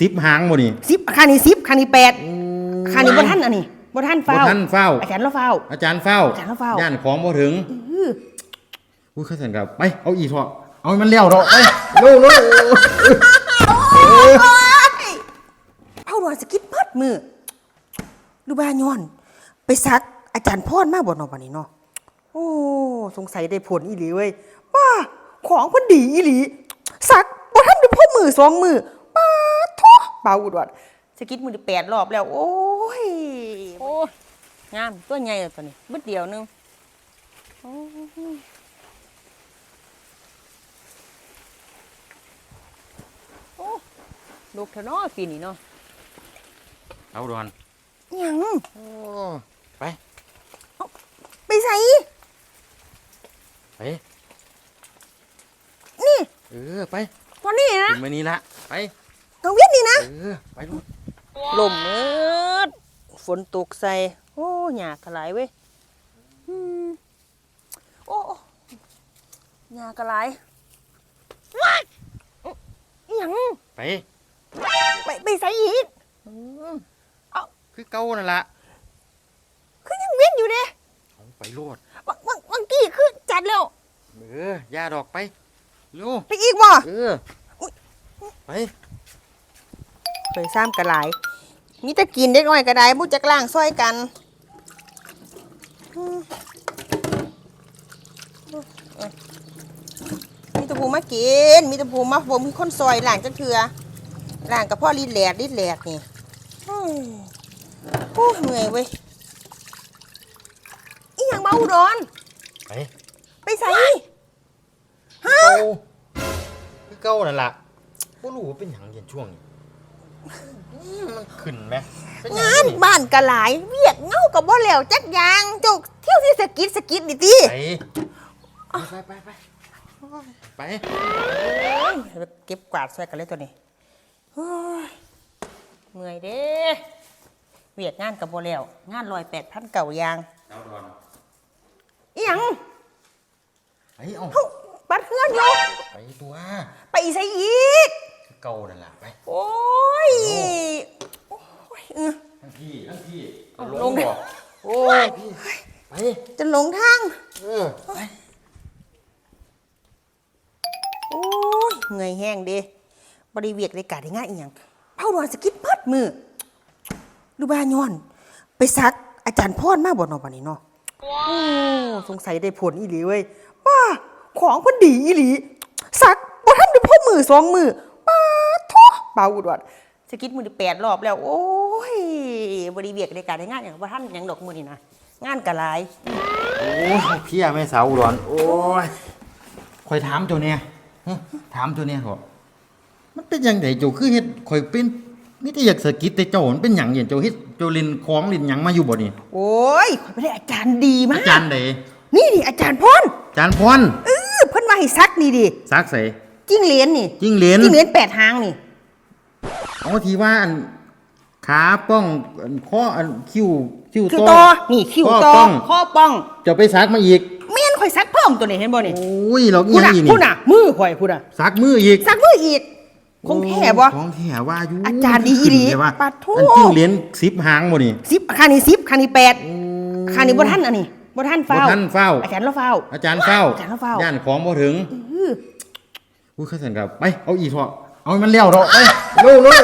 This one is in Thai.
สิบหางบ่นี่สิบข้างนี้สิบข้างนี้แปดข้างนี้บ่ท่านอันนี้บ่ท่านบ่เฝ้าทันเฝ้า อาจารย์เราเฝ้า อาจารย์เฝ้าอาจารย์เฝ้าย่านของบ่ถึงอื้ออุ้ยข้าสันกับไปเอาอีกเถอะเอาให้มันเลี้ยวเถอะไปเร็วเร็วเผาดวนสกิดเพิดมือดูบาย้อน ไปซักอาจารย์พรมาบ่เนาะบัดนี้เนาะโอ้สงสัยได้ผลอีหลีเว้ยว้าของเพิ่นดีอีหลี ซักบ่ทันได้พอมือสองมือป้าทุ เบาอุดวดสกิดมือได้แปดรอบแล้ว โอ้ยโอ้ยงามตัวใหญ่แล้วตัวนี้บึดเดียวหนึงโอ้ยโอ้ลูกเถอะเนาะปีนี้เนาะเอาดอนหยังโอ้ไป ไปใส่ไปนี่ เออ ไปตอนนี้นะถึงมานี้ละ ไป น้องเวียนนี่นะเออไปลูกลมมืดฝนตกใส่ โอ้หยากกระไรเว้ยอืมโอ้หยากกระไรว้ายอิหยังไป ไปไปใส่อีกคือเก่านั่นละคือยังเวียนอยู่เนี่ยเอาไปโลดบางบางบางกี้คือจัดแล้วเออย่าดอกไปเร็วไปอีกบ่เออไป เคยซ้ำกระไรมีแต่กินเด็กน้อยกระไดบุจักล่างซอยกันอืมมีแตะพูมากิน มีแตะพูมาบ่มีคนซอยล่างจักเถือล่างกับพ่อรีดแหลดรีดแหลดนี่อืมโอ้ยเหนื่อยเว้ยอีหยังมาอุดรไปไปใส่เก่าคือเก่านั่นละบ่รู้ว่าเป็นหยังเย็นช่วงนี้อื มมันขึ้นไหมเป็นหยังงานนี่บ้านกะหลาย เวียกเงากับบ่แล้วจักอยางเจกเที่ยวที่สะกิดสะกิดดิติไปไปไปไปไปเก็บกวาดใส่กันเลยตัวนี้เฮ้ยเมื่อยเด้เวียกงานกับบ่แล้วงานลอยแปดพันเก่ายางเอาดอนอีหยังไปเอาเฮ้าปัดเฮือนอยู่ไปตัวไปใส่อีกคือเก่านั่นละไป โอ้ ยโอ้ยเออทั้งพี่ทั้งพี่เอาลงบ่โอ้ยพี่ไปจะหลงทางเออไปโอ้ยเมื่อยแห้งเด้บริเวกได้การได้ง่ายอีหยังเผาดวนสกิดเพิดมือดูบ้านย้อน ไปซักอาจารย์พรมาบ่เนาะบัดนี้เนาะโอ้สงสัยได้ผลอีหลีเว้ยว้าของเพิ่นดีอีหลีซักบ่ทันได้พอมือสองมือป้าทุเบาอุดวด กิดมือได้แปดรอบแล้ว โอ้ยบริเวียกได้การได้ง่ายอย่างบ่ทันหยังดอกมือนี่นะงานกะหลายโอ้ยเพี่ยแม่สาวอุดรโอ้ยคอยถามเจ้าเนี่ยฮะถามเจ้าเนี่ยเหรอมันเป็นยังไงเจ้าคือเฮ็ดคอยเป็นนี่แต่อยากสะกิดแต่เจ้ามันเป็นหยังเห็นเจ้าเฮ็ดเจ้าเล่นของเล่นหยังมาอยู่บ่นี่โอ้ยข่อยไปได้อาจารย์ดีมาอากจารย์ใดนี่ดิอาจารย์พรอาจารย์พรเออเพิ่นว่าให้ซักนี่ดิซักใส่จิ้งเหรียญนี่จิ้งเหลนจิ้งเหรียญแปดหางนี่ เอาทีว่าอันขาป้องอันข้ออันคิ้วคิ้วคิวต่ต่ออนี่คิวข้อต่อป้องข้อป้องเจะไปซักมาอีกแม่นข่อยซักเพิ่มตัวนี้เห็นบ่นี่โอ้ยเราอีพูหดยังน่ะอีพูนี่ดน่ะมือข่อยพูดน่ะซักมืออีกซักมืออีกคงแท้บ่ของแท้ว่าอยู่อาจารย์ดีอีหลีขึ้นเลยว่าปัดโทอันจิ้งเหรียญสิบหางบ่นี่สิบข้างนี้สิบข้างนี้แปดข้างนี้บ่ทันอันนี้บ่ทันเฝ้าบ่ทันเฝ้า อาจารย์เราเฝ้า อาจารย์เฝ้าอาจารย์เฝ้าย่านของบ่ถึงอื้ออุ้ยข้าสันกับไปเอาอีกเถอะ เอามันเลี้ยวเถอะไปลูกลูก